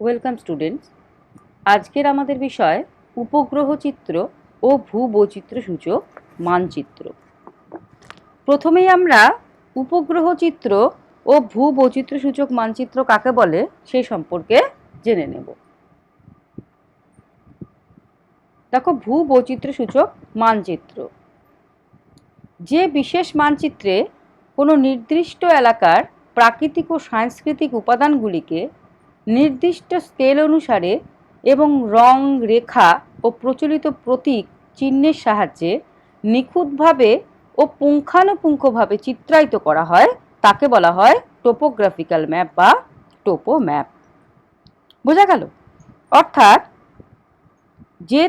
Welcome students. আজকের আমাদের বিষয় উপগ্রহ চিত্র ও ভূবৈচিত্র্য সূচক মানচিত্র। প্রথমেই আমরা উপগ্রহ চিত্র ও ভূবৈচিত্র্য সূচক মানচিত্র কাকে বলে সেই সম্পর্কে জেনে নেব। দেখো, ভূবৈচিত্র্য সূচক মানচিত্র। যে বিশেষ মানচিত্রে কোনো নির্দিষ্ট এলাকার প্রাকৃতিক ও সাংস্কৃতিক উপাদানগুলিকে নির্দিষ্ট স্কেল অনুসারে এবং রং, রেখা ও প্রচলিত প্রতীক চিহ্নের সাহায্যে নিখুঁতভাবে ও পুঙ্খানুপুঙ্খভাবে চিত্রায়িত করা হয়। তাকে বলা হয় টোপোগ্রাফিক্যাল ম্যাপ বা টোপো ম্যাপ বোঝা গেল? অর্থাৎ যে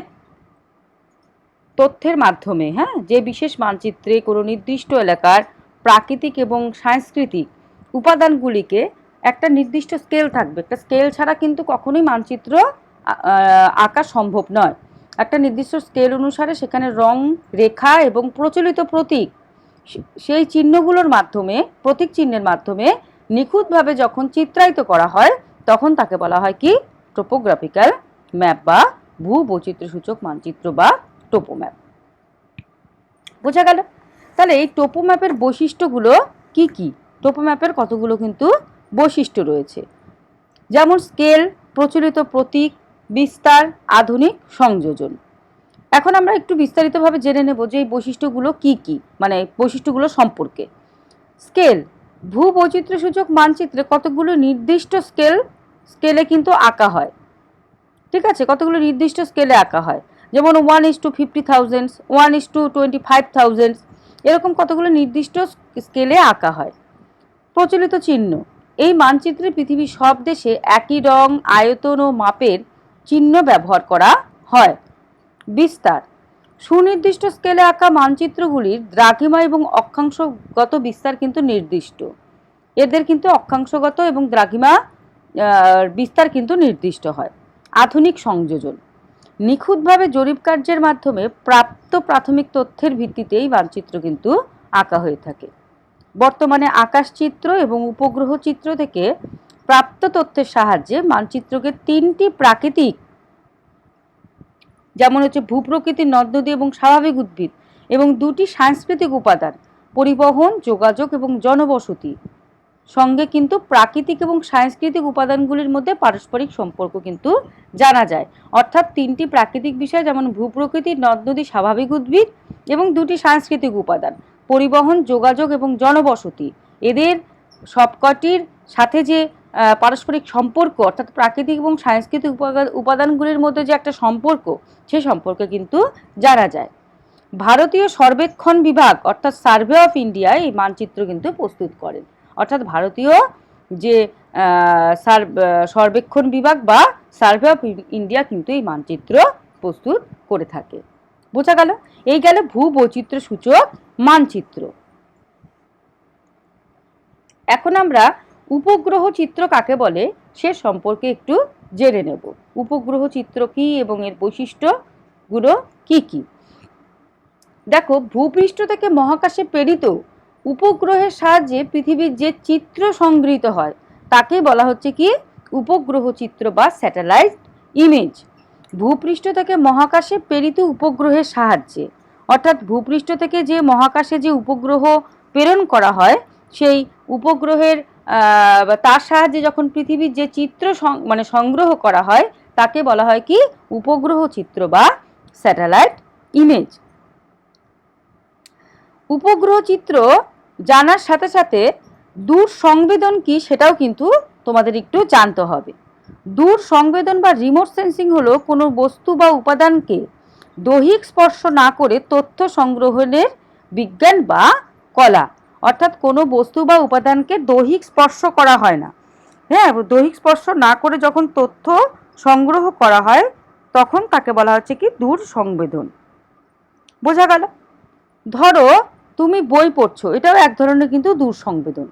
তথ্যের মাধ্যমে হ্যাঁ? যে বিশেষ মানচিত্রে কোনো নির্দিষ্ট এলাকার প্রাকৃতিক এবং সাংস্কৃতিক উপাদানগুলিকে একটা নির্দিষ্ট স্কেল থাকবে। একটা স্কেল ছাড়া কিন্তু কখনোই মানচিত্র আঁকা সম্ভব নয়। একটা নির্দিষ্ট স্কেল অনুসারে সেখানে রং, রেখা এবং প্রচলিত প্রতীক সেই চিহ্নগুলোর মাধ্যমে, প্রতীক চিহ্নের মাধ্যমে নিখুঁতভাবে যখন চিত্রায়িত করা হয়, তখন তাকে বলা হয় কি? টোপোগ্রাফিক্যাল ম্যাপ বা ভূ বৈচিত্র্য সূচক মানচিত্র বা টোপো ম্যাপ বোঝা গেল? তাহলে এই টোপো ম্যাপের বৈশিষ্ট্যগুলো কি কি? টোপো ম্যাপের কতগুলো কিন্তু বৈশিষ্ট্য রয়েছে। যেমন স্কেল, প্রচলিত প্রতীক, বিস্তার, আধুনিক সংযোজন। এখন আমরা একটু বিস্তারিতভাবে জেনে নেব যে এই বৈশিষ্ট্যগুলো কি কি মানে বৈশিষ্ট্যগুলো সম্পর্কে। স্কেল ভূ বৈচিত্র্যসূচক মানচিত্রে কতগুলো নির্দিষ্ট স্কেল, স্কেলে কিন্তু আঁকা হয়। ঠিক আছে? কতগুলো নির্দিষ্ট স্কেলে আঁকা হয়? যেমন one is two fifty thousands one is two twenty five thousands এরকম কতগুলো নির্দিষ্ট স্কেলে আঁকা হয়? প্রচলিত চিহ্ন এই মানচিত্রে পৃথিবীর সব দেশে একই রং, আয়তন ও মাপের চিহ্ন ব্যবহার করা হয়। বিস্তার। সুনির্দিষ্ট স্কেলে আঁকা মানচিত্রগুলির দ্রাঘিমা এবং অক্ষাংশগত বিস্তার কিন্তু নির্দিষ্ট। এদের কিন্তু অক্ষাংশগত এবং দ্রাঘিমা বিস্তার কিন্তু নির্দিষ্ট হয়। আধুনিক সংযোজন। নিখুঁতভাবে জরিপ কার্যের মাধ্যমে প্রাপ্ত প্রাথমিক তথ্যের ভিত্তিতে এই মানচিত্র কিন্তু আঁকা হয়ে থাকে। বর্তমানে আকাশচিত্র এবং উপগ্রহ চিত্র থেকে প্রাপ্ত তথ্যের সাহায্যে মানচিত্রকে তিনটি প্রাকৃতিক, যেমন হচ্ছে ভূপ্রকৃতির নদ নদী এবং স্বাভাবিক উদ্ভিদ, এবং দুটি সাংস্কৃতিক উপাদান, পরিবহন, যোগাযোগ এবং জনবসতি। সঙ্গে কিন্তু প্রাকৃতিক এবং সাংস্কৃতিক উপাদানগুলির মধ্যে পারস্পরিক সম্পর্ক কিন্তু জানা যায়। অর্থাৎ তিনটি প্রাকৃতিক বিষয় যেমন ভূপ্রকৃতির নদ নদী স্বাভাবিক উদ্ভিদ এবং দুটি সাংস্কৃতিক উপাদান। পরিবহন, যোগাযোগ এবং জনবসতি। এদের সবকটির সাথে যে পারস্পরিক সম্পর্ক, অর্থাৎ প্রাকৃতিক এবং সাংস্কৃতিক উপাদান- উপাদানগুলির মধ্যে যে একটা সম্পর্ক, সে সম্পর্কে কিন্তু জানা যায়। ভারতীয় সর্বেক্ষণ বিভাগ, অর্থাৎ সার্ভে অফ ইন্ডিয়া, এই মানচিত্র কিন্তু প্রস্তুত করেন। অর্থাৎ ভারতীয় যে সার- সর্বেক্ষণ বিভাগ বা সার্ভে অফ ইন্ডিয়া কিন্তু এই মানচিত্র প্রস্তুত করে থাকে। বোঝা গেল? এই গেল ভূ বৈচিত্র্য সূচক মানচিত্র। এখন আমরা উপগ্রহ চিত্র কাকে বলে সে সম্পর্কে একটু জেনে নেব। উপগ্রহ চিত্র কি এবং এর বৈশিষ্ট্যগুলো কি কি? দেখো, ভূপৃষ্ঠ থেকে মহাকাশে প্রেরিত উপগ্রহের সাহায্যে পৃথিবীর যে চিত্র সংগৃহীত হয়, তাকে বলা হচ্ছে কি? উপগ্রহ চিত্র বা স্যাটেলাইট ইমেজ। ভূপৃষ্ঠ থেকে মহাকাশে প্রেরিত উপগ্রহের সাহায্যে। অর্থাৎ ভূপৃষ্ঠ থেকে যে মহাকাশে যে উপগ্রহ প্রেরণ করা হয়, সেই উপগ্রহের তার সাহায্যে যখন পৃথিবীর যে চিত্র মানে সংগ্রহ করা হয়, তাকে বলা হয় কি? উপগ্রহ চিত্র বা স্যাটেলাইট ইমেজ। উপগ্রহ চিত্র জানার সাথে সাথে দূর সংবেদন কি সেটাও কিন্তু তোমাদের একটু জানতে হবে। দূর সংবেদন বা রিমোট সেন্সিং হলো কোনো বস্তু বা উপাদানকে দৈহিক স্পর্শ না করে তথ্য সংগ্রহণের বিজ্ঞান বা কলা, অর্থাৎ কোনো বস্তু বা উপাদানকে দৈহিক স্পর্শ করা হয় না। হ্যাঁ দৈহিক স্পর্শ না করে যখন তথ্য সংগ্রহ করা হয়, তখন তাকে বলা হচ্ছে কি? দূর সংবেদন। বোঝা গেল? ধরো, তুমি বই পড়ছো, এটাও এক ধরনের কিন্তু দূর সংবেদন।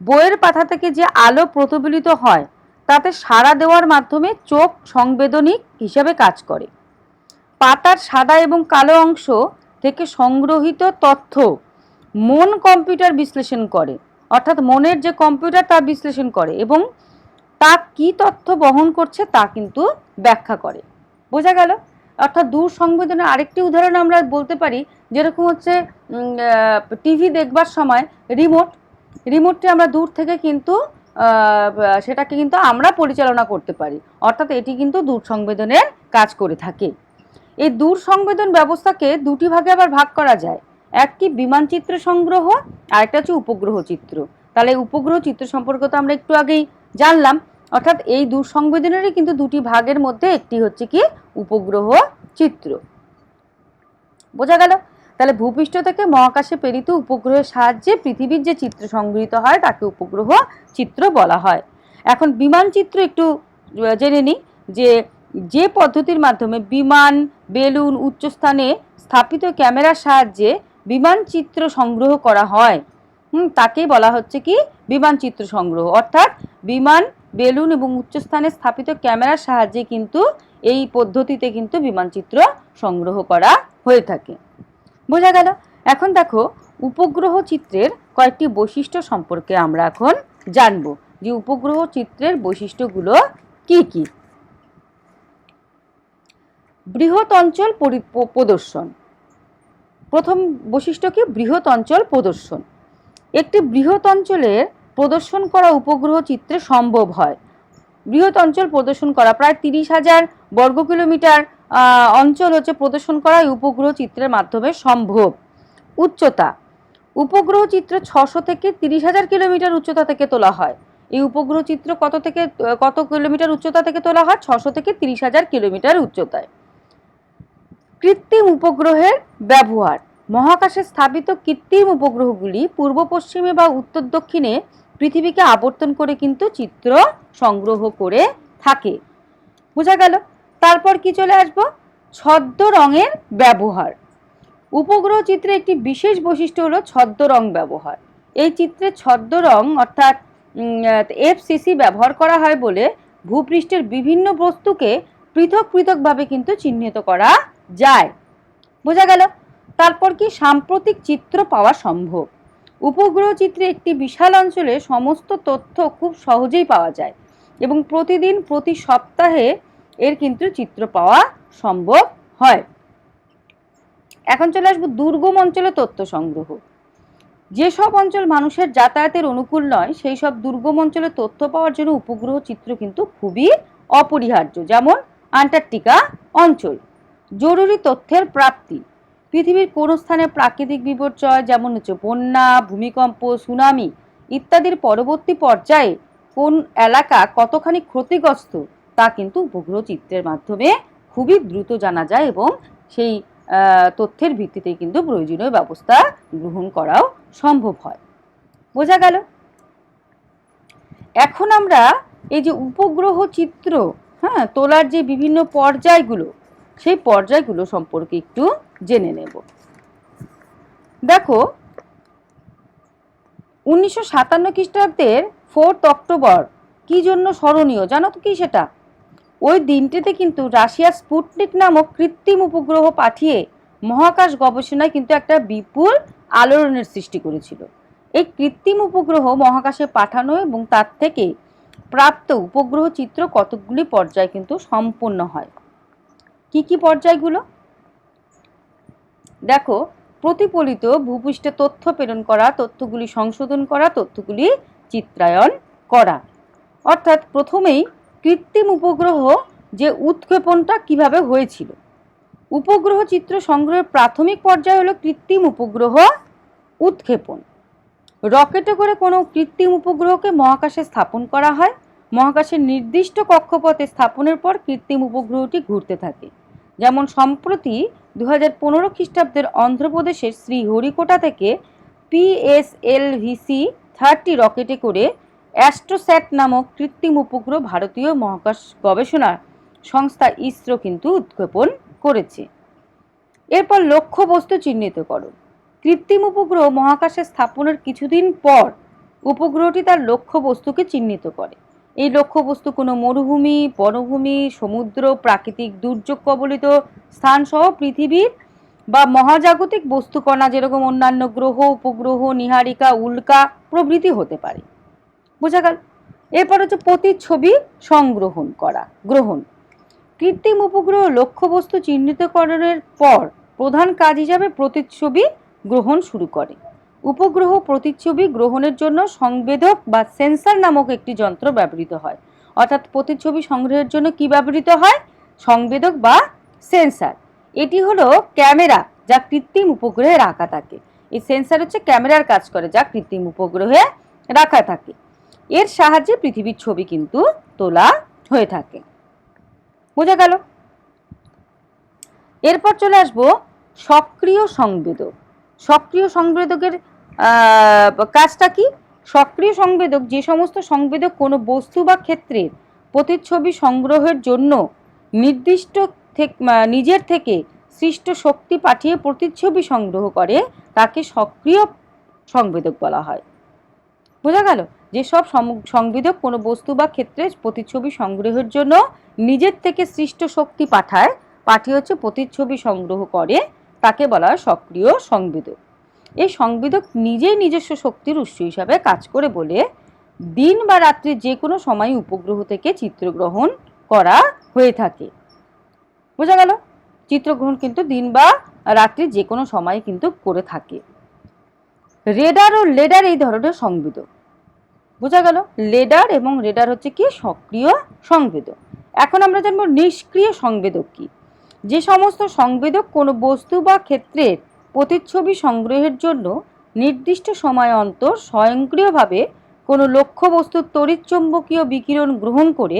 বইয়ের পাতা থেকে যে আলো প্রতিফলিত হয়, তাতে সাড়া দেওয়ার মাধ্যমে চোখ সংবেদনিক হিসাবে কাজ করে। পাতার সাদা এবং কালো অংশ থেকে সংগ্রহিত তথ্য মন কম্পিউটার বিশ্লেষণ করে। অর্থাৎ মনের যে কম্পিউটার তা বিশ্লেষণ করে এবং তা কি তথ্য বহন করছে তা কিন্তু ব্যাখ্যা করে। বোঝা গেল? অর্থাৎ দূর সংবেদনের আরেকটি উদাহরণ আমরা বলতে পারি, যেরকম হচ্ছে টিভি দেখবার সময় রিমোট। রিমোটটি আমরা দূর থেকে কিন্তু সেটাকে কিন্তু আমরা পরিচালনা করতে পারি। অর্থাৎ এটি কিন্তু দূর সংবেদনের কাজ করে থাকে। এই দূর সংবেদন ব্যবস্থাকে দুটি ভাগে আবার ভাগ করা যায়। একটি বিমান চিত্র সংগ্রহ, আর একটা হচ্ছে উপগ্রহ চিত্র। তাহলে উপগ্রহ চিত্র সম্পর্কে তো আমরা একটু আগেই জানলাম। অর্থাৎ এই দূর সংবেদনেরই কিন্তু দুটি ভাগের মধ্যে একটি হচ্ছে কি উপগ্রহ চিত্র। বোঝা গেল? তাহলে ভূপৃষ্ঠ থেকে মহাকাশে প্রেরিত উপগ্রহের সাহায্যে পৃথিবীর যে চিত্র সংগৃহীত হয়, তাকে উপগ্রহ চিত্র বলা হয়। এখন বিমান চিত্র একটু জেনে নিই যে যে পদ্ধতির মাধ্যমে বিমান, বেলুন, উচ্চস্থানে স্থাপিত ক্যামেরার সাহায্যে বিমান চিত্র সংগ্রহ করা হয়। হুম তাকেই বলা হচ্ছে কি? বিমান চিত্র সংগ্রহ। অর্থাৎ বিমান, বেলুন এবং উচ্চস্থানে স্থাপিত ক্যামেরার সাহায্যে কিন্তু এই পদ্ধতিতে কিন্তু বিমান চিত্র সংগ্রহ করা হয়ে থাকে। বোঝা গেল? এখন দেখো, উপগ্রহ চিত্রের কয়েকটি বৈশিষ্ট্য সম্পর্কে আমরা এখন জানব যে উপগ্রহ চিত্রের বৈশিষ্ট্যগুলো কি কি। বৃহৎ অঞ্চল পরি- প্রদর্শন। প্রথম বৈশিষ্ট্য কি? বৃহৎ অঞ্চল প্রদর্শন। একটি বৃহৎ অঞ্চলের প্রদর্শন করা উপগ্রহ চিত্রে সম্ভব হয়। বৃহৎ অঞ্চল প্রদর্শন করা, প্রায় তিরিশ হাজার বর্গ কিলোমিটার অঞ্চল হচ্ছে প্রদর্শন করা উপগ্রহ চিত্রের মাধ্যমে সম্ভব। উচ্চতা, উপগ্রহ চিত্র ছশো থেকে তিরিশ হাজার কিলোমিটার উচ্চতা থেকে তোলা হয়। এই উপগ্রহ চিত্র কত থেকে, কত কিলোমিটার উচ্চতা থেকে তোলা হয়? ছশো থেকে তিরিশ হাজার কিলোমিটার উচ্চতায়। কৃত্রিম উপগ্রহের ব্যবহার। মহাকাশে স্থাপিত কৃত্রিম উপগ্রহগুলি পূর্ব পশ্চিমে বা উত্তর দক্ষিণে পৃথিবীকে আবর্তন করে কিন্তু চিত্র সংগ্রহ করে থাকে। বোঝা গেল? তারপর কি চলে আসব? ছদ্ম রঙের ব্যবহার। উপগ্রহ চিত্রে একটি বিশেষ বৈশিষ্ট্য হলো ছদ্ম রং ব্যবহার। এই চিত্রে ছদ্ম রং অর্থাৎ এফসিসি ব্যবহার করা হয় বলে ভূপৃষ্ঠের বিভিন্ন বস্তুকে পৃথক পৃথকভাবে কিন্তু চিহ্নিত করা যায়। বোঝা গেল? তারপর কি সাম্প্রতিক চিত্র পাওয়া সম্ভব? উপগ্রহ চিত্রে একটি বিশাল অঞ্চলে সমস্ত তথ্য খুব সহজেই পাওয়া যায় এবং প্রতিদিন প্রতি সপ্তাহে এর কিন্তু চিত্র পাওয়া সম্ভব হয়। এখন চলে আসব দুর্গম অঞ্চলে তথ্য সংগ্রহ। যেসব অঞ্চল মানুষের যাতায়াতের অনুকূল নয়, সেই সব দুর্গম অঞ্চলে তথ্য পাওয়ার জন্য উপগ্রহ চিত্র কিন্তু খুবই অপরিহার্য, যেমন আন্টার্কটিকা অঞ্চল। জরুরি তথ্যের প্রাপ্তি। পৃথিবীর কোনো স্থানে প্রাকৃতিক বিপর্যয়, যেমন হচ্ছে বন্যা, ভূমিকম্প, সুনামি ইত্যাদির পরবর্তী পর্যায়ে কোন এলাকা কতখানি ক্ষতিগ্রস্ত, তা কিন্তু উপগ্রহ চিত্রের মাধ্যমে খুবই দ্রুত জানা যায় এবং সেই তথ্যের ভিত্তিতে কিন্তু প্রয়োজনীয় ব্যবস্থা গ্রহণ করাও সম্ভব হয়। বোঝা গেল? এখন আমরা এই যে উপগ্রহ চিত্র হ্যাঁ তোলার যে বিভিন্ন পর্যায়গুলো সেই পর্যায়গুলো সম্পর্কে একটু জেনে নেব। দেখো, উনিশশো সাতান্ন খ্রিস্টাব্দের ফোর্থ অক্টোবর কি জন্য স্মরণীয়? জানো তো কি সেটা? ওই দিনটিতে কিন্তু রাশিয়ার স্পুটনিক নামক কৃত্রিম উপগ্রহ পাঠিয়ে মহাকাশ গবেষণায় কিন্তু একটা বিপুল আলোড়নের সৃষ্টি করেছিল। এই কৃত্রিম উপগ্রহ মহাকাশে পাঠানো এবং তার থেকে প্রাপ্ত উপগ্রহ চিত্র কতকগুলি পর্যায় কিন্তু সম্পূর্ণ হয়? কি কি পর্যায়গুলো? দেখো, প্রতিফলিত ভূপৃষ্ঠে তথ্য প্রেরণ করা, তথ্যগুলি সংশোধন করা, তথ্যগুলি চিত্রায়ন করা। অর্থাৎ প্রথমেই কৃত্রিম উপগ্রহ যে উৎক্ষেপণটা কীভাবে হয়েছিল। উপগ্রহ চিত্র সংগ্রহের প্রাথমিক পর্যায় হলো কৃত্রিম উপগ্রহ উৎক্ষেপণ। রকেটে করে কোনো কৃত্রিম উপগ্রহকে মহাকাশে স্থাপন করা হয়। মহাকাশের নির্দিষ্ট কক্ষপথে স্থাপনের পর কৃত্রিম উপগ্রহটি ঘুরতে থাকে। যেমন সম্প্রতি দু হাজার পনেরো খ্রিস্টাব্দের অন্ধ্রপ্রদেশের শ্রীহরিকোটা থেকে পিএসএলভিসি থার্টি রকেটে করে অ্যাস্ট্রোস্যাট নামক কৃত্রিম উপগ্রহ ভারতীয় মহাকাশ গবেষণা সংস্থা ইসরো কিন্তু উৎক্ষেপণ করেছে। এরপর লক্ষ্যবস্তু চিহ্নিতকরণ। কৃত্রিম উপগ্রহ মহাকাশে স্থাপনের কিছুদিন পর উপগ্রহটি তার লক্ষ্যবস্তুকে চিহ্নিত করে। এই লক্ষ্যবস্তু কোনো মরুভূমি, বনভূমি, সমুদ্র, প্রাকৃতিক দুর্যোগ কবলিত স্থানসহ পৃথিবীর বা মহাজাগতিক বস্তুকণা যেরকম অন্যান্য গ্রহ, উপগ্রহ, নিহারিকা, উল্কা প্রভৃতি হতে পারে। বোঝা গেল? এরপর হচ্ছে প্রতিচ্ছবি সংগ্রহণ করা, গ্রহণ। কৃত্রিম উপগ্রহ লক্ষ্যবস্তু চিহ্নিতকরণের পর প্রধান কাজ হিসাবে প্রতিচ্ছবি গ্রহণ শুরু করে। উপগ্রহ প্রতিচ্ছবি গ্রহণের জন্য সংবেদক বা সেন্সার নামক একটি যন্ত্র ব্যবহৃত হয়। অর্থাৎ প্রতিচ্ছবি সংগ্রহের জন্য কি ব্যবহৃত হয়? সংবেদক বা সেন্সার। এটি হলো ক্যামেরা যা কৃত্রিম উপগ্রহে রাখা থাকে। এই সেন্সার হচ্ছে ক্যামেরার কাজ করে যা কৃত্রিম উপগ্রহে রাখা থাকে। এর সাহায্যে পৃথিবীর ছবি কিন্তু তোলা হয়ে থাকে। বোঝা গেল? এরপর চলে আসব সক্রিয় সংবেদক। সক্রিয় সংবেদকের কাজটা কি? সক্রিয় সংবেদক, যে সমস্ত সংবেদক কোনো বস্তু বা ক্ষেত্রের প্রতিচ্ছবি সংগ্রহের জন্য নির্দিষ্ট নিজের থেকে সৃষ্ট শক্তি পাঠিয়ে প্রতিচ্ছবি সংগ্রহ করে, তাকে সক্রিয় সংবেদক বলা হয়। বোঝা গেল? যেসব সংবেদক কোনো বস্তু বা ক্ষেত্রে প্রতিচ্ছবি সংগ্রহের জন্য নিজের থেকে সৃষ্ট শক্তি পাঠায়, পাঠিয়ে হচ্ছে প্রতিচ্ছবি সংগ্রহ করে, তাকে বলা হয় সক্রিয় সংবেদক। এই সংবেদক নিজেই নিজস্ব শক্তির উৎস হিসাবে কাজ করে বলে দিন বা রাত্রি যে কোনো সময় উপগ্রহ থেকে চিত্রগ্রহণ করা হয়ে থাকে। বোঝা গেল? চিত্রগ্রহণ কিন্তু দিন বা রাত্রি যে কোনো সময় কিন্তু করে থাকে। রেডার ও লেডার এই ধরনের সংবেদক বোঝা গেল? লেডার এবং রেডার হচ্ছে কি? সক্রিয় সংবেদক এখন আমরা জানব নিষ্ক্রিয় সংবেদক কি? যে সমস্ত সংবেদক কোনো বস্তু বা ক্ষেত্রের প্রতিচ্ছবি সংগ্রহের জন্য নির্দিষ্ট সময় অন্তর স্বয়ংক্রিয়ভাবে কোনো লক্ষ্যবস্তুর তড়িৎচুম্বকীয় বিকিরণ গ্রহণ করে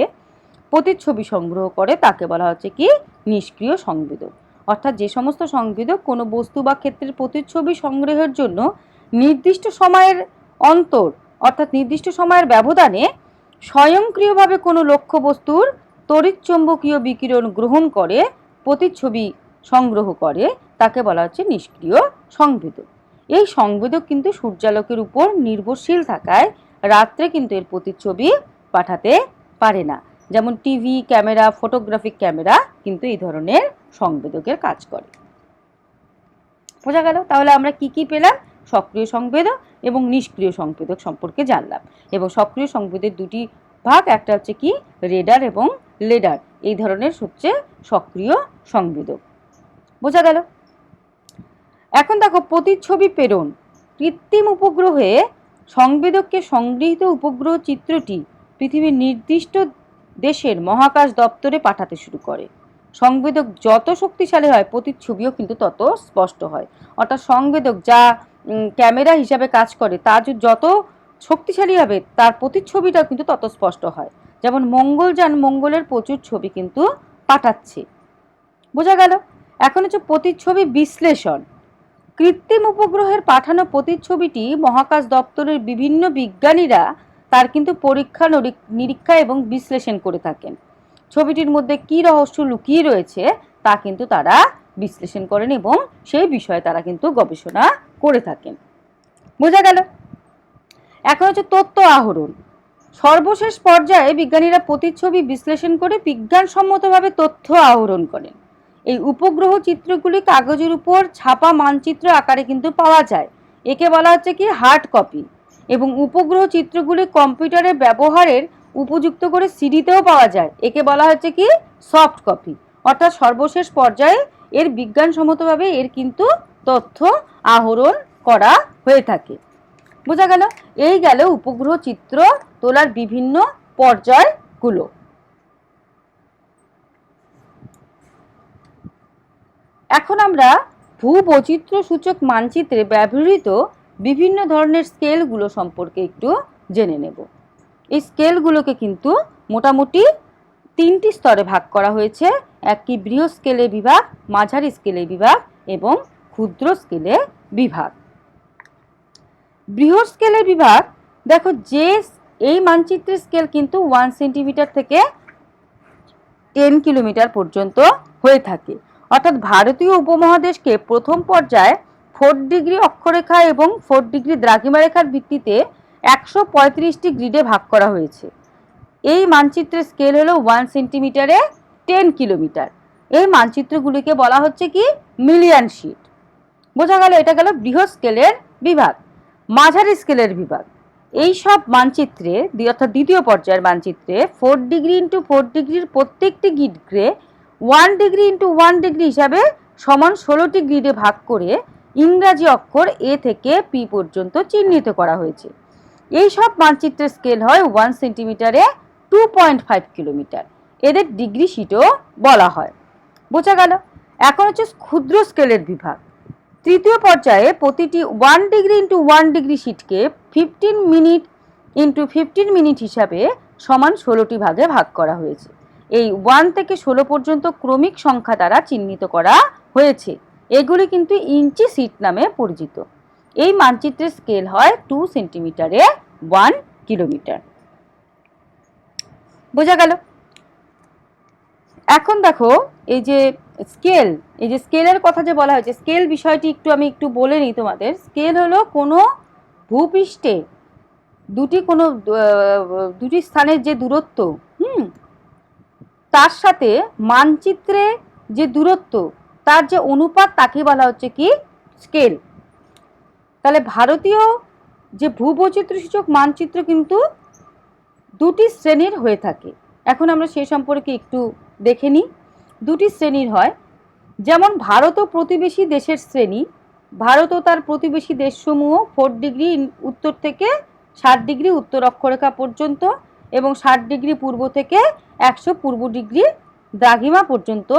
প্রতিচ্ছবি সংগ্রহ করে, তাকে বলা হচ্ছে কি? নিষ্ক্রিয় সংবেদক। অর্থাৎ যে সমস্ত সংবেদক কোনো বস্তু বা ক্ষেত্রের প্রতিচ্ছবি সংগ্রহের জন্য নির্দিষ্ট সময়ের অন্তর, অর্থাৎ নির্দিষ্ট সময়ের ব্যবধানে স্বয়ংক্রিয়ভাবে কোনো লক্ষ্যবস্তুর তড়িৎচুম্বকীয় বিকিরণ গ্রহণ করে প্রতিচ্ছবি সংগ্রহ করে তাকে বলা হচ্ছে নিষ্ক্রিয় সংবেদক। এই সংবেদক কিন্তু সূর্যালোকের উপর নির্ভরশীল থাকায় রাত্রে কিন্তু এর প্রতিচ্ছবি পাঠাতে পারে না। যেমন টিভি, ক্যামেরা, ফটোগ্রাফিক ক্যামেরা কিন্তু এই ধরনের সংবেদকের কাজ করে। বোঝা গেল? তাহলে আমরা কি কি পেলাম? সক্রিয় সংবেদক এবং নিষ্ক্রিয় সংবেদক সম্পর্কে জানলাম। এবং সক্রিয় সংবেদের দুটি ভাগ, একটা হচ্ছে কি? রেডার এবং লেডার। এই ধরনের হচ্ছে সক্রিয় সংবেদক। বোঝা গেল? এখন দেখো প্রতিচ্ছবি প্রেরণ। কৃত্রিম উপগ্রহে সংবেদককে সংগৃহীত উপগ্রহ চিত্রটি পৃথিবীর নির্দিষ্ট দেশের মহাকাশ দপ্তরে পাঠাতে শুরু করে। সংবেদক যত শক্তিশালী হয়, প্রতিচ্ছবিও কিন্তু তত স্পষ্ট হয়। অর্থাৎ সংবেদক যা ক্যামেরা হিসাবে কাজ করে, তা যত শক্তিশালী হবে, তার প্রতিচ্ছবিটাও কিন্তু তত স্পষ্ট হয়। যেমন মঙ্গলযান মঙ্গলের প্রচুর ছবি কিন্তু পাঠাচ্ছে। বোঝা গেল? এখন হচ্ছে প্রতিচ্ছবি বিশ্লেষণ। কৃত্রিম উপগ্রহের পাঠানো প্রতিচ্ছবিটি মহাকাশ দপ্তরের বিভিন্ন বিজ্ঞানীরা তার কিন্তু পরীক্ষা, নরি- নিরীক্ষা এবং বিশ্লেষণ করে থাকেন। ছবিটির মধ্যে কী রহস্য লুকিয়ে রয়েছে তা কিন্তু তারা বিশ্লেষণ করেন এবং সেই বিষয়ে তারা কিন্তু গবেষণা করে থাকেন। বোঝা গেল? এখন হচ্ছে তথ্য আহরণ। সর্বশেষ পর্যায়ে বিজ্ঞানীরা প্রতিচ্ছবি বিশ্লেষণ করে বিজ্ঞানসম্মতভাবে তথ্য আহরণ করেন। এই উপগ্রহ চিত্রগুলি কাগজের উপর ছাপা মানচিত্র আকারে কিন্তু পাওয়া যায়। একে বলা হচ্ছে কি হার্ড কপি এবং উপগ্রহ চিত্রগুলি কম্পিউটারে ব্যবহারের উপযুক্ত করে সিডিতেও পাওয়া যায়। একে বলা হচ্ছে কি সফট কপি অর্থাৎ সর্বশেষ পর্যায়ে এর বিজ্ঞানসম্মতভাবে এর কিন্তু তথ্য আহরণ করা হয়ে থাকে। বোঝা গেল? এই গেল উপগ্রহ চিত্র তোলার বিভিন্ন পর্যায়গুলো। এখন আমরা ভূবৈচিত্র্য সূচক মানচিত্রে ব্যবহৃত বিভিন্ন ধরনের স্কেলগুলো সম্পর্কে একটু জেনে নেব। এই স্কেলগুলোকে কিন্তু মোটামুটি তিনটি স্তরে ভাগ করা হয়েছে। একটি বৃহৎ স্কেলে বিভাগ, মাঝারি স্কেলে বিভাগ এবং ক্ষুদ্র স্কেলে বিভাগ। বৃহৎ স্কেলে বিভাগ, দেখো যে এই মানচিত্রের স্কেল কিন্তু ওয়ান সেন্টিমিটার থেকে টেন কিলোমিটার পর্যন্ত হয়ে থাকে। অর্থাৎ ভারতীয় উপমহাদেশকে প্রথম পর্যায়ে ফোর ডিগ্রি অক্ষরেখা এবং ফোর ডিগ্রি দ্রাঘিমা রেখার ভিত্তিতে একশো পঁয়ত্রিশটি গ্রিডে ভাগ করা হয়েছে। এই মানচিত্রের স্কেল হলো ওয়ান সেন্টিমিটারে টেন কিলোমিটার। এই মানচিত্রগুলিকে বলা হচ্ছে কি? Million sheet. বোঝা গেল, এটা গেল বৃহৎ স্কেলের বিভাগ, মাঝারি স্কেলের বিভাগ। এই সব মানচিত্রে অর্থাৎ দ্বিতীয় পর্যায়ের মানচিত্রে ফোর ডিগ্রি ইন্টু ফোর ডিগ্রির প্রত্যেকটি গ্রিডকে one degree into one degree হিসাবে সমান ষোলোটি গ্রিডে ভাগ করে ইংরাজি অক্ষর এ থেকে পি পর্যন্ত চিহ্নিত করা হয়েছে। এই সব মানচিত্রের স্কেল হয় ওয়ান সেন্টিমিটারে টু পয়েন্ট ফাইভ কিলোমিটার এদের ডিগ্রি শিটও বলা হয়। বোঝা গেল? এখন হচ্ছে ক্ষুদ্র স্কেলের বিভাগ। তৃতীয় পর্যায়ে প্রতিটি one degree into one degree শিটকে fifteen minute into fifteen minute হিসাবে সমান ষোলোটি ভাগে ভাগ করা হয়েছে। এই ওয়ান থেকে ষোলো পর্যন্ত ক্রমিক সংখ্যা দ্বারা চিহ্নিত করা হয়েছে। এগুলি কিন্তু ইঞ্চি সিট নামে পরিচিত। এই মানচিত্রের স্কেল হয় টু সেন্টিমিটারে ওয়ান কিলোমিটার। বোঝা গেল? এখন দেখো, এই যে স্কেল, এই যে স্কেলের কথা যে বলা হয়েছে, স্কেল বিষয়টি একটু আমি একটু বলে নিই তোমাদের। স্কেল হলো কোনো ভূপৃষ্ঠে দুটি কোনো দুটি স্থানের যে দূরত্ব তার সাথে মানচিত্রে যে দূরত্ব, তার যে অনুপাত তাকে বলা হচ্ছে কি? স্কেল। তাহলে ভারতীয় যে ভূবৈচিত্র্যসূচক মানচিত্র কিন্তু দুটি শ্রেণির হয়ে থাকে। এখন আমরা সে সম্পর্কে একটু দেখে নিই। দুটি শ্রেণির হয়। যেমন ভারত ও প্রতিবেশী দেশের শ্রেণি, ভারত ও তার প্রতিবেশী দেশসমূহ ফোর ডিগ্রি উত্তর থেকে ষাট ডিগ্রি উত্তর অক্ষরেখা পর্যন্ত এবং ষাট ডিগ্রি পূর্ব থেকে একশো পূর্ব ডিগ্রি দ্রাঘিমা পর্যন্ত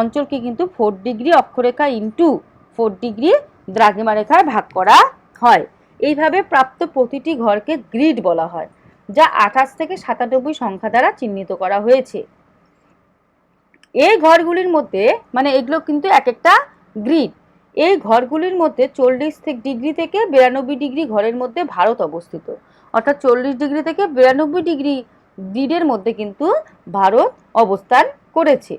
অঞ্চলকে কিন্তু ফোর ডিগ্রি অক্ষরেখা ইন্টু ফোর ডিগ্রি দ্রাঘিমা রেখায় ভাগ করা হয়। এইভাবে প্রাপ্ত প্রতিটি ঘরকে গ্রিড বলা হয়, যা আঠাশ থেকে সাতানব্বই সংখ্যা দ্বারা চিহ্নিত করা হয়েছে। এই ঘরগুলির মধ্যে মানে এগুলো কিন্তু এক একটা গ্রিড। এই ঘরগুলির মধ্যে চল্লিশ ডিগ্রি থেকে বিরানব্বই ডিগ্রি ঘরের মধ্যে ভারত অবস্থিত। অর্থাৎ চল্লিশ ডিগ্রি থেকে বিরানব্বই ডিগ্রি গ্রিডের মধ্যে কিন্তু ভারত অবস্থান করেছে।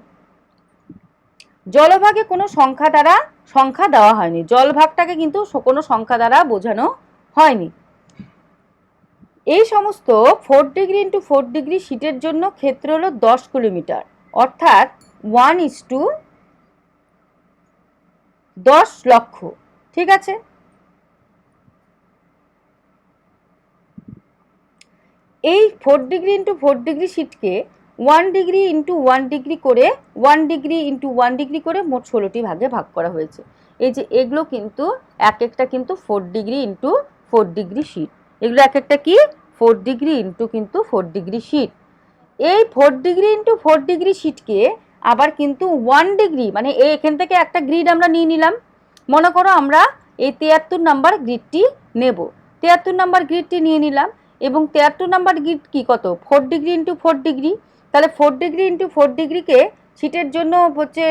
জলভাগে কোনো সংখ্যা দ্বারা সংখ্যা দেওয়া হয়নি। জলভাগটাকে কিন্তু কোনো সংখ্যা দ্বারা বোঝানো হয়নি। এই সমস্ত four degree into four degree শীটের জন্য ক্ষেত্র হলো দশ কিলোমিটার। অর্থাৎ ওয়ান ইস টু দশ লক্ষ। ঠিক আছে? এই four degree into four degree শীটকে one degree into one degree করে one degree into one degree করে মোট ষোলোটি ভাগে ভাগ করা হয়েছে। এই যে এগুলো কিন্তু এক একটা কিন্তু four degree into four degree sheet এগুলো এক একটা কি? ফোর ডিগ্রি ইন্টু কিন্তু ফোর ডিগ্রি শীট এই four degree into four degree শীটকে আবার কিন্তু ওয়ান ডিগ্রি মানে এই এখান থেকে একটা গ্রিড আমরা নিয়ে নিলাম। মনে করো আমরা এই তিয়াত্তর নাম্বার গ্রিডটি নেব। তিয়াত্তর নাম্বার গ্রিডটি নিয়ে নিলাম। এবং তেয়াত্তর নাম্বার গিট কি কত? Four degree into four degree তাহলে ফোর ডিগ্রি ইন্টু ফোর ডিগ্রিকে শীটের জন্য হচ্ছে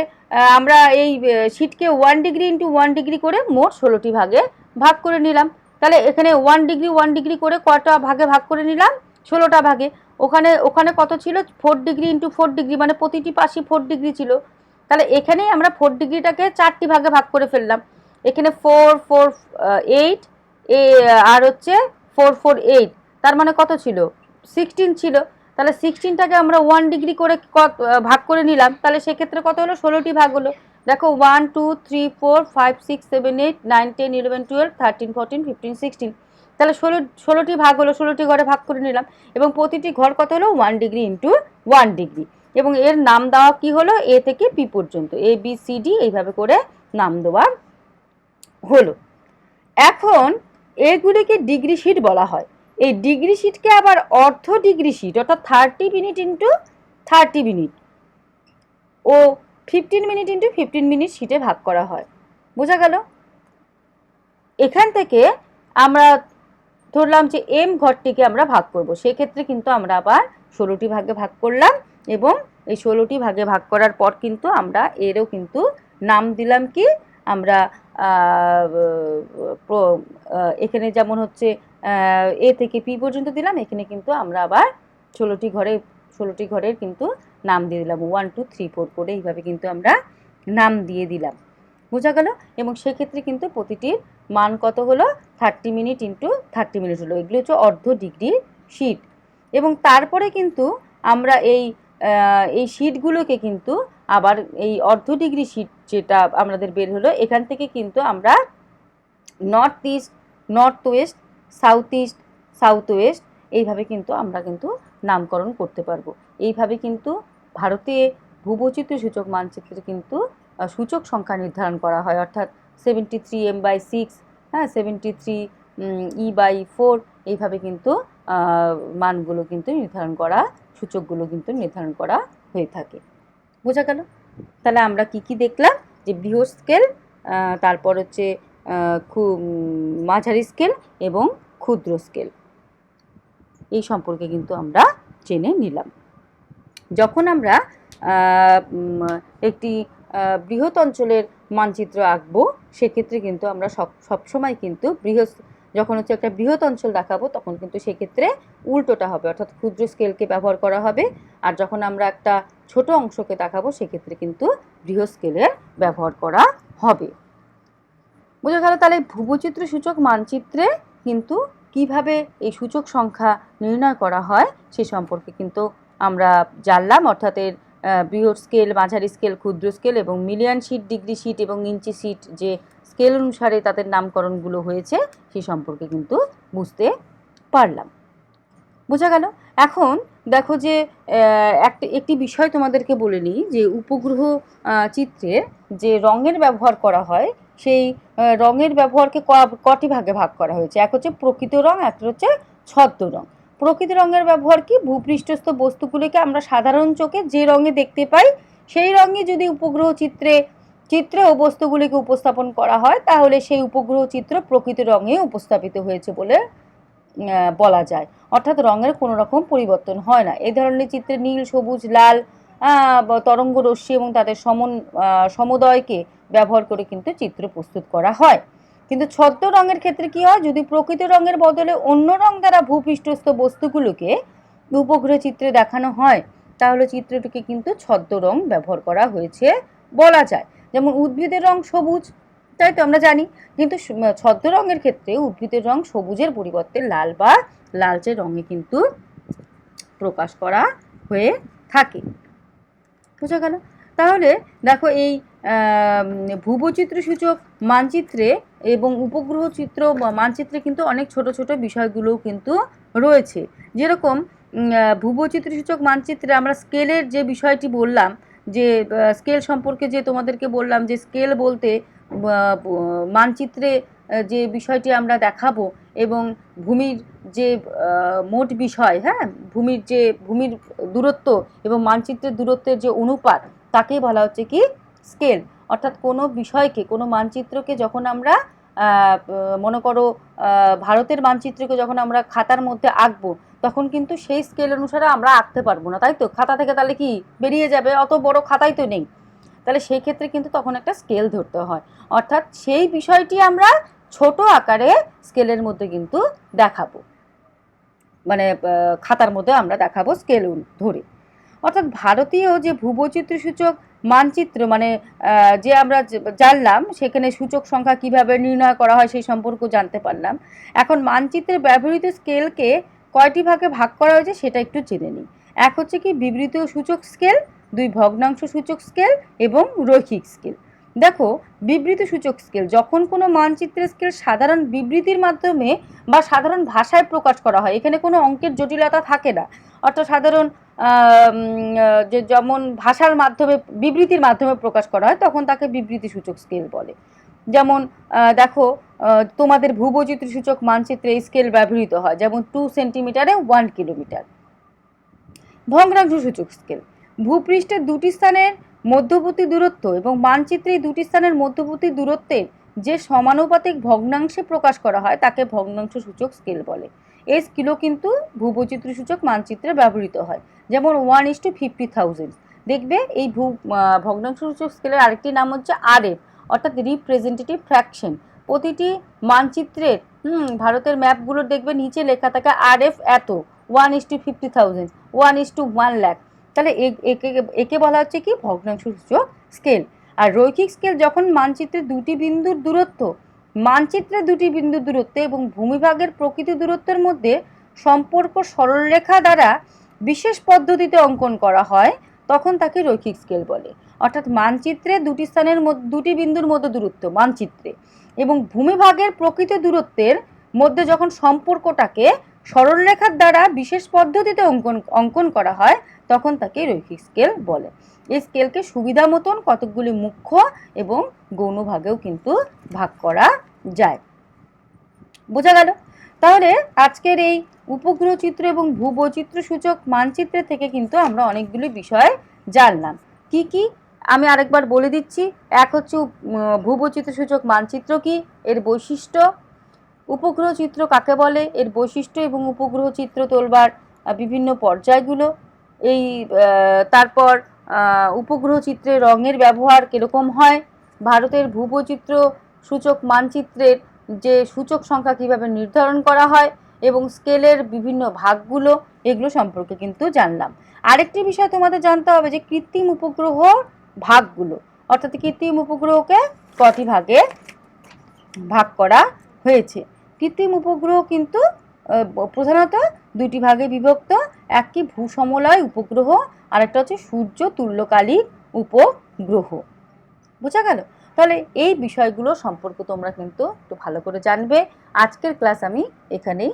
আমরা এই শীটকে one degree into one degree করে মোট ষোলোটি ভাগে ভাগ করে নিলাম। তাহলে এখানে ওয়ান ডিগ্রি ওয়ান ডিগ্রি করে কটা ভাগে ভাগ করে নিলাম? ষোলোটা ভাগে। ওখানে ওখানে কত ছিল? Four degree into four degree মানে প্রতিটি পাশে ফোর ডিগ্রি ছিল। তাহলে এখানেই আমরা ফোর ডিগ্রিটাকে চারটি ভাগে ভাগ করে ফেললাম। এখানে ফোর ফোর এইট এ, আর হচ্ছে ফোর ফোর এইট তার মানে কত ছিল? সিক্সটিন ছিল। তাহলে সিক্সটিনটাকে আমরা ওয়ান ডিগ্রি করে ভাগ করে নিলাম। তাহলে সেক্ষেত্রে কত হলো? ষোলোটি ভাগ হলো। দেখো one two three four five six seven eight nine ten eleven twelve thirteen fourteen fifteen sixteen তাহলে ষোলো, ষোলোটি ভাগ হলো, ষোলোটি ঘরে ভাগ করে নিলাম। এবং প্রতিটি ঘর কত হলো? One degree into one degree এবং এর নাম দেওয়া কি হলো? এ থেকে পি পর্যন্ত। এ, বি, সি, ডি এইভাবে করে নাম দেওয়া হলো। এখন এগুলিকে ডিগ্রি শিট বলা হয়। এই ডিগ্রি শিটকে আবার অর্ধ ডিগ্রি শিট, অর্থাৎ thirty minute into thirty minute ও fifteen minute into fifteen minute শিটে ভাগ করা হয়। বোঝা গেল? এখান থেকে আমরা ধরলাম যে এম ঘরটিকে আমরা ভাগ করব, সেক্ষেত্রে কিন্তু আমরা আবার ষোলোটি ভাগে ভাগ করলাম এবং এই ষোলোটি ভাগে ভাগ করার পর কিন্তু আমরা এরও কিন্তু নাম দিলাম কি? আমরা এখানে যেমন হচ্ছে এ থেকে পি পর্যন্ত দিলাম। এখানে কিন্তু আমরা আবার ষোলোটি ঘরে, ষোলোটি ঘরের কিন্তু নাম দিয়ে দিলাম। ওয়ান টু থ্রি ফোর করে এইভাবে কিন্তু আমরা নাম দিয়ে দিলাম। বোঝা গেল? এবং সেক্ষেত্রে কিন্তু প্রতিটির মান কত হলো? Thirty minute into thirty minute হলো। এগুলো হচ্ছে অর্ধ ডিগ্রি শিট এবং তারপরে কিন্তু আমরা এই এই শিটগুলোকে কিন্তু আবার এই অর্ধ ডিগ্রি শিট যেটা আমাদের বের হলো, এখান থেকে কিন্তু আমরা north east north west south east south west এইভাবে কিন্তু আমরা কিন্তু নামকরণ করতে পারব। এইভাবে কিন্তু ভারতে ভূবৈচিত্র্য সূচক মানচিত্রে কিন্তু সূচক সংখ্যা নির্ধারণ করা হয়। অর্থাৎ seventy three M by six হ্যাঁ seventy three E by four এইভাবে কিন্তু মানগুলো কিন্তু নির্ধারণ করা, সূচকগুলো কিন্তু নির্ধারণ করা হয়ে থাকে। বোঝা গেল? তাহলে আমরা কি কি দেখলাম? যে বৃহৎ স্কেল তারপর হচ্ছে মাঝারি স্কেল এবং ক্ষুদ্র স্কেল এই সম্পর্কে কিন্তু আমরা জেনে নিলাম। যখন আমরা একটি বৃহৎ অঞ্চলের মানচিত্র আঁকবো, সেক্ষেত্রে কিন্তু আমরা সব সবসময় কিন্তু বৃহৎ, যখন হচ্ছে একটা বৃহৎ অঞ্চল দেখাবো, তখন কিন্তু সেক্ষেত্রে উল্টোটা হবে, অর্থাৎ ক্ষুদ্র স্কেলকে ব্যবহার করা হবে। আর যখন আমরা একটা ছোট অংশকে দেখাবো, সেক্ষেত্রে কিন্তু বৃহৎ স্কেলের ব্যবহার করা হবে। বোঝা গেল তাহলে ভূবৈচিত্র সূচক মানচিত্রে কিন্তু কীভাবে এই সূচক সংখ্যা নির্ণয় করা হয় সে সম্পর্কে কিন্তু আমরা জানলাম। অর্থাৎ এর বৃহৎ স্কেল মাঝারি স্কেল ক্ষুদ্র স্কেল এবং মিলিয়ন শিট ডিগ্রি শিট এবং ইঞ্চি শিট যে স্কেল অনুসারে তাদের নামকরণগুলো হয়েছে সে সম্পর্কে কিন্তু বুঝতে পারলাম। বোঝা গেল? এখন দেখো যে একটি একটি বিষয় তোমাদেরকে বলে নিই যে উপগ্রহ চিত্রে যে রঙের ব্যবহার করা হয় সেই রঙের ব্যবহারকে কটি ভাগে ভাগ করা হয়েছে? এক হচ্ছে প্রকৃত রং একটা হচ্ছে ছদ্ম রং। প্রকৃত রঙের ব্যবহার কি? ভূপৃষ্ঠস্থ বস্তুগুলিকে আমরা সাধারণ চোখে যে রঙে দেখতে পাই, সেই রঙে যদি উপগ্রহ চিত্রে চিত্রে ও বস্তুগুলিকে উপস্থাপন করা হয়, তাহলে সেই উপগ্রহ চিত্র প্রকৃত রঙে উপস্থাপিত হয়েছে বলে বলা যায়। অর্থাৎ রঙের কোনো রকম পরিবর্তন হয় না। এই ধরনের চিত্রে নীল, সবুজ, লাল তরঙ্গ রশ্মি এবং তাদের সমন সমুদয়কে ব্যবহার করে কিন্তু চিত্র প্রস্তুত করা হয়। কিন্তু ছদ্ম রঙের ক্ষেত্রে কি হয়? যদি প্রকৃত রঙের বদলে অন্য রং দ্বারা ভূপৃষ্ঠস্থ বস্তুগুলোকে উপগ্রহ চিত্রে দেখানো হয়, তাহলে চিত্রটিকে কিন্তু ছদ্ম রং ব্যবহার করা হয়েছে বলা যায়। যেমন উদ্ভিদের রং সবুজ, তাই তো আমরা জানি। কিন্তু ছদ্ম রঙের ক্ষেত্রে উদ্ভিদের রং সবুজের পরিবর্তে লাল বা লালচে রঙে কিন্তু প্রকাশ করা হয়ে থাকে। বোঝা গেল? তাহলে দেখো এই আম, ভূবৈচিত্র্য সূচক মানচিত্রে এবং উপগ্রহ চিত্র মানচিত্রে কিন্তু অনেক ছোট ছোট বিষয়গুলোও কিন্তু রয়েছে। যেরকম উম, আহ, ভূবৈচিত্র্য সূচক মানচিত্রে আমরা স্কেলের যে বিষয়টি বললাম যে স্কেল সম্পর্কে যে তোমাদেরকে বললাম যে স্কেল বলতে মানচিত্রে যে বিষয়টি আমরা দেখাবো এবং ভূমির যে মোট বিষয় হ্যাঁ? ভূমির যে ভূমির দূরত্ব এবং মানচিত্রের দূরত্বের যে অনুপাত তাকেই বলা হচ্ছে কি স্কেল অর্থাৎ কোনো বিষয়কে, কোনো মানচিত্রকে যখন আমরা মনে করো ভারতের মানচিত্রকে যখন আমরা খাতার মধ্যে আঁকবো, তখন কিন্তু সেই স্কেল অনুসারে আমরা আঁকতে পারব না, তাই তো? খাতা থেকে তাহলে কি বেরিয়ে যাবে? অত বড় খাতাই তো নেই। তাহলে সেই ক্ষেত্রে কিন্তু তখন একটা স্কেল ধরতে হয়। অর্থাৎ সেই বিষয়টি আমরা ছোট আকারে স্কেলের মধ্যে কিন্তু দেখাবো। মানে খাতার মধ্যে আমরা দেখাবো স্কেল ধরে। অর্থাৎ ভারতীয় যে ভূবৈচিত্র্য সূচক মানচিত্র মানে যে আমরা জানলাম, সেখানে সূচক সংখ্যা কীভাবে নির্ণয় করা হয় সেই সম্পর্ক জানতে পারলাম। এখন মানচিত্রে ব্যবহৃত স্কেলকে কয়টি ভাগে ভাগ করা হয়েছে সেটা একটু জেনে নিই। এক হচ্ছে কি বিবৃত সূচক স্কেল, দুই ভগ্নাংশ সূচক স্কেল এবং রৈখিক স্কেল। দেখো, বিবৃত সূচক স্কেল, যখন কোনো মানচিত্রের স্কেল সাধারণ বিবৃতির মাধ্যমে বা সাধারণ ভাষায় প্রকাশ করা হয়, এখানে কোনো অঙ্কের জটিলতা থাকে না। অর্থাৎ সাধারণ যে যেমন ভাষার মাধ্যমে, বিবৃতির মাধ্যমে প্রকাশ করা হয়, তখন তাকে বিবৃতি সূচক স্কেল বলে। যেমন দেখো তোমাদের ভূবৈচিত্র্য সূচক মানচিত্রে স্কেল ব্যবহৃত হয়। যেমন টু সেন্টিমিটারে ওয়ান কিলোমিটার ভগ্নাংশ সূচক স্কেল ভূপৃষ্ঠের দুটি স্থানের মধ্যবর্তী দূরত্ব এবং মানচিত্রে দুটি স্থানের মধ্যবর্তী দূরত্বের যে সমানুপাতিক ভগ্নাংশে প্রকাশ করা হয়, তাকে ভগ্নাংশ সূচক স্কেল বলে। এই স্কেলও কিন্তু ভূবৈচিত্র্য সূচক মানচিত্রে ব্যবহৃত হয়। যেমন one is two fifty thousand দেখবে এই ভূ আহ, ভগ্নাংশ সূচক স্কেলের আরেকটি নাম হচ্ছে আরএফ অর্থাৎ রিপ্রেজেন্টেটিভ ফ্র্যাকশন প্রতিটি মানচিত্রের ভারতের ম্যাপগুলোর দেখবে নিচে লেখা থাকে আরএফ এত one is two fifty thousand one is two one lakh তাহলে একে একে বলা হচ্ছে কি? ভগ্নাংশ সূচক স্কেল আর রৈখিক স্কেল যখন মানচিত্রের দুটি বিন্দুর দূরত্ব মানচিত্রের দুটি বিন্দুর দূরত্ব এবং ভূমিভাগের প্রকৃত দূরত্বের মধ্যে সম্পর্ক সরলরেখা দ্বারা বিশেষ পদ্ধতিতে অঙ্কন করা হয়, তখন তাকে রৈখিক স্কেল বলে। অর্থাৎ মানচিত্রে দুটি স্থানের দুটি বিন্দুর মধ্যে দূরত্ব, মানচিত্রে। এবং ভূমিভাগের প্রকৃত দূরত্বের মধ্যে যখন সম্পর্কটাকে সরলরেখার দ্বারা বিশেষ পদ্ধতিতে অঙ্কন অঙ্কন করা হয়, তখন তাকে রৈখিক স্কেল বলে। এই স্কেলকে সুবিধা মতন কতকগুলি মুখ্য এবং গৌণ ভাগেও কিন্তু ভাগ করা যায়। বোঝা গেল? তাহলে আজকের এই উপগ্রহ চিত্র এবং ভূবৈচিত্র্য সূচক মানচিত্রের থেকে কিন্তু আমরা অনেকগুলি বিষয় জানলাম। কি কি? আমি আরেকবার বলে দিচ্ছি, এক হচ্ছে ভূবৈচিত্র্য সূচক মানচিত্র কি? এর বৈশিষ্ট্য। উপগ্রহ চিত্র কাকে বলে? এর বৈশিষ্ট্য এবং উপগ্রহ চিত্র তোলবার বিভিন্ন পর্যায়গুলো। এই তারপর উপগ্রহ চিত্রে রঙের ব্যবহার কীরকম হয়? ভারতের ভূবৈচিত্র সূচক মানচিত্রের যে সূচক সংখ্যা কীভাবে নির্ধারণ করা হয় এবং স্কেলের বিভিন্ন ভাগগুলো, এগুলো সম্পর্কে কিন্তু জানলাম। আরেকটি বিষয় তোমাদের জানতে হবে যে কৃত্রিম উপগ্রহ ভাগগুলো, অর্থাৎ কৃত্রিম উপগ্রহকে কটি ভাগে ভাগ করা হয়েছে। কৃত্রিম উপগ্রহ কিন্তু প্রধানত দুটি ভাগে বিভক্ত। একটি ভূসমলয় উপগ্রহ আরেকটা হচ্ছে সূর্য তুল্যকালী উপগ্রহ। বোঝা গেল? তাহলে এই বিষয়গুলো সম্পর্কে তোমরা কিন্তু একটু ভালো করে জানবে। আজকের ক্লাস আমি এখানেই